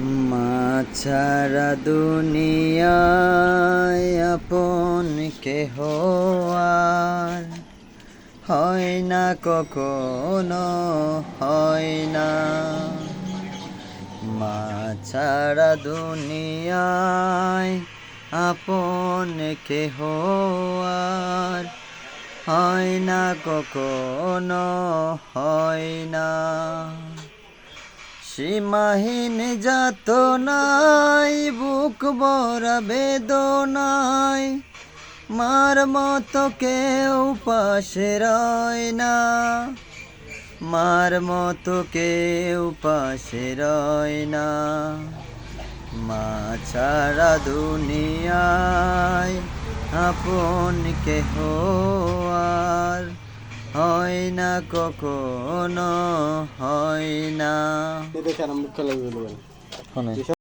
মা ছাড়া দুনিয়ায় আপন কেহ আর হয় না কখনো, হয় না। মা ছাড়া দুনিয়ায় আপন কেহ আর হয় না কখনো, হয় না। সীমাহীন যাত নাই, বুক বরা বেদনাই মার মতো কেউ পাশে রয় না। মার মতো কেউ পাশে রয় না। মা ছাড়া দুনিয়ায় আপন কেহ আর হয় না কখনো হয় না।